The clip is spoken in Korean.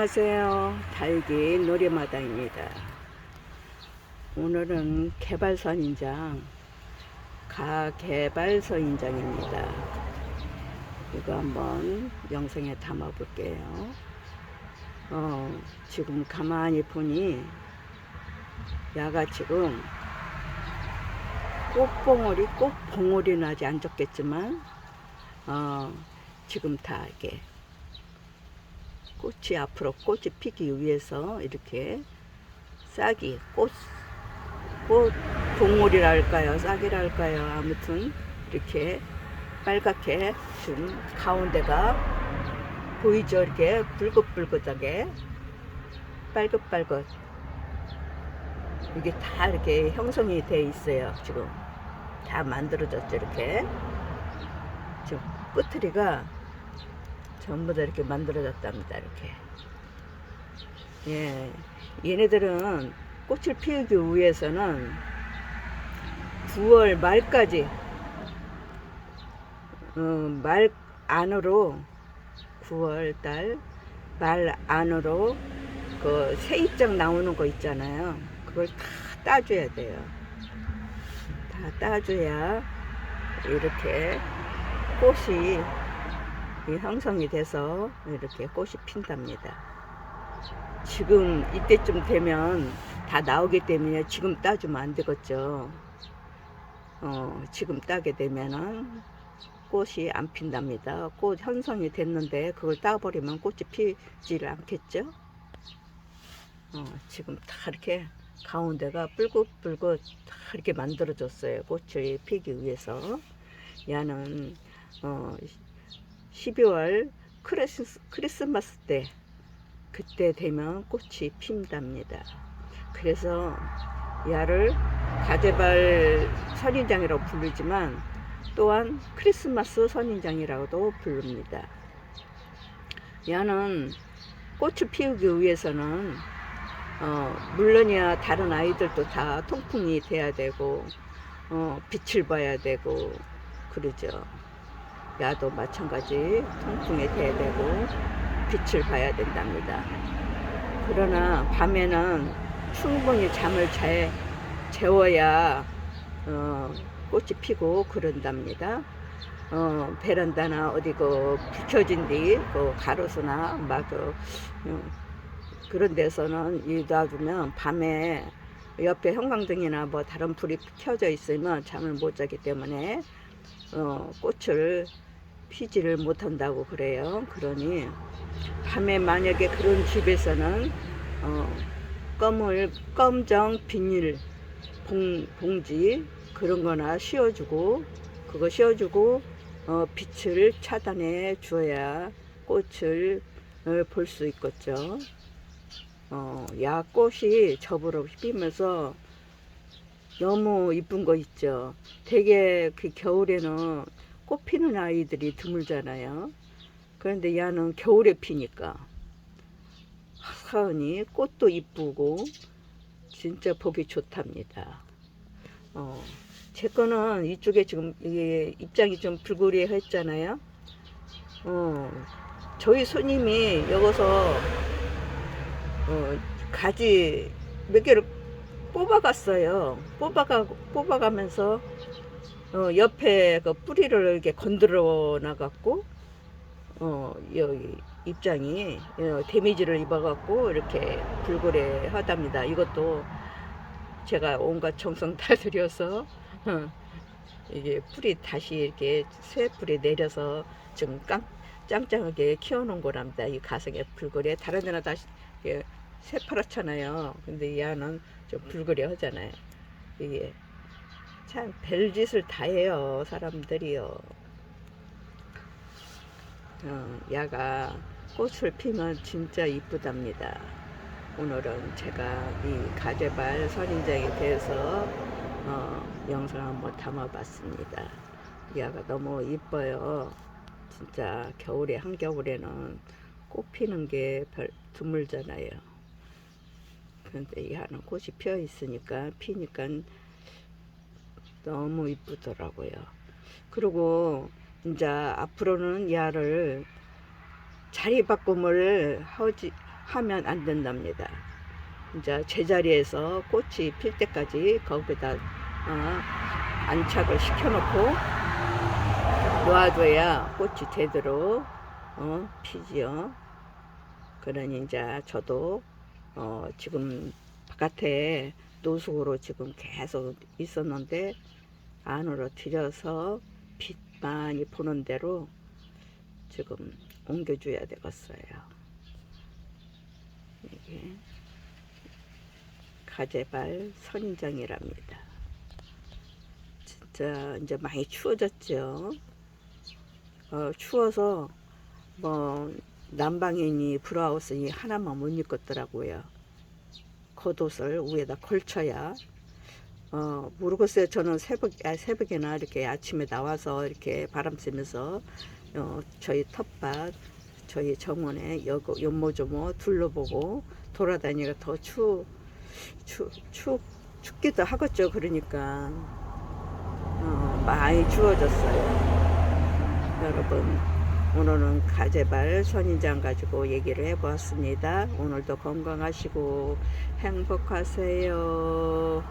안녕하세요. 달기 놀이마당입니다. 오늘은 개발선인장, 가개발선인장입니다. 이거 한번 영상에 담아 볼게요. 어, 지금 가만히 보니 야가 지금 꽃봉오리, 꽃봉오리는 아직 안 졌겠지만, 어, 지금 다 이게 꽃이 앞으로 꽃이 피기 위해서 이렇게 싹이 꽃, 꽃 봉오리랄까요? 싹이랄까요? 아무튼 이렇게 빨갛게 지금 가운데가 보이죠? 이렇게 붉긋붉긋하게 빨긋빨긋. 이게 다 이렇게 형성이 돼 있어요 지금. 다 만들어졌죠 이렇게. 지금 끝트리가 전부 다 이렇게 만들어졌답니다. 이렇게. 예. 얘네들은 꽃을 피우기 위해서는 9월 말까지, 어, 말 안으로, 9월 달, 말 안으로 그 세입장 나오는 거 있잖아요. 그걸 다 따줘야 돼요. 다 따줘야 이렇게 꽃이 이 형성이 돼서 이렇게 꽃이 핀답니다. 지금 이때쯤 되면 다 나오기 때문에 지금 따주면 안 되겠죠. 어, 지금 따게 되면은 꽃이 안 핀답니다. 꽃 형성이 됐는데 그걸 따버리면 꽃이 피지를 않겠죠. 어, 지금 다 이렇게 가운데가 붉긋붉긋 다 이렇게 만들어졌어요. 꽃을 피기 위해서. 야는 어, 12월 크리스, 크리스 마스 때 그때 되면 꽃이 핀답니다. 그래서 야를 가재발 선인장이라고 부르지만 또한 크리스마스 선인장이라고도 부릅니다. 야는 꽃을 피우기 위해서는 어, 물론이야 다른 아이들도 다 통풍이 돼야 되고 어, 빛을 봐야 되고 그러죠. 야도 마찬가지 통풍이 돼야 되고 빛을 봐야 된답니다. 그러나 밤에는 충분히 잠을 잘 재워야 어, 꽃이 피고 그런답니다. 어, 베란다나 어디 그 붙여진 뒤그 가로수나 막그 어, 그런 데서는 이 놔두면 밤에 옆에 형광등이나 뭐 다른 불이 켜져 있으면 잠을 못 자기 때문에 어, 꽃을 피지를 못한다고 그래요. 그러니 밤에 만약에 그런 집에서는 어, 껌을 껌정 비닐 봉, 봉지 그런 거나 씌워주고 그거 씌워주고 어, 빛을 차단해 줘야 꽃을 어, 볼수 있겠죠. 어, 야 꽃이 저으로 피면서 너무 이쁜 거 있죠. 되게 그 겨울에는 꽃 피는 아이들이 드물잖아요. 그런데 얘는 겨울에 피니까 하은이 꽃도 이쁘고 진짜 보기 좋답니다. 어, 제 거는 이쪽에 지금 이게 입장이 좀 불구리 했잖아요. 어, 저희 손님이 여기서 어, 가지 몇 개를 뽑아갔어요. 뽑아가 뽑아가면서 어, 옆에 그 뿌리를 이렇게 건드려 나갔고 어, 여기 입장이 어, 데미지를 입어갖고 이렇게 불고래 하답니다. 이것도 제가 온갖 정성 다 들여서 어, 이게 풀이 다시 이렇게 새 풀이 내려서 좀 깡, 짱짱하게 키워놓은 거랍니다. 이 가성의 불고래 다른 데는 다시 새파랗잖아요. 근데 얘는 좀 불고래 하잖아요. 이게 참 별짓을 다 해요 사람들이요. 어, 야가 꽃을 피면 진짜 이쁘답니다. 오늘은 제가 이 가재발 선인장에 대해서 어, 영상 한번 담아봤습니다. 야가 너무 이뻐요. 진짜 겨울에 한겨울에는 꽃 피는 게 별 드물잖아요. 그런데 이 하는 꽃이 피어 있으니까 피니까 너무 이쁘더라고요. 그리고 이제 앞으로는 야를 자리 바꿈을 하지 하면 안 된답니다. 이제 제자리에서 꽃이 필 때까지 거기다 어, 안착을 시켜놓고 놓아줘야 꽃이 제대로 어, 피지요. 그러니 이제 저도 어, 지금 바깥에 노숙으로 지금 계속 있었는데 안으로 들여서 빛 많이 보는 대로 지금 옮겨줘야 되겠어요. 이게 가재발 선인장이랍니다. 진짜 이제 많이 추워졌죠. 어, 추워서 뭐 난방이니 브라우스니 하나만 못 입겠더라고요. 겉옷을 위에다 걸쳐야 어 모르겠어요. 저는 새벽 아, 새벽에나 이렇게 아침에 나와서 이렇게 바람 쐬면서 어, 저희 텃밭 저희 정원에 여, 연모조모 둘러보고 돌아다니가 더 추, 추, 추, 춥기도 하겠죠. 그러니까 어, 많이 추워졌어요. 여러분 오늘은 가재발 선인장 가지고 얘기를 해보았습니다. 오늘도 건강하시고 행복하세요.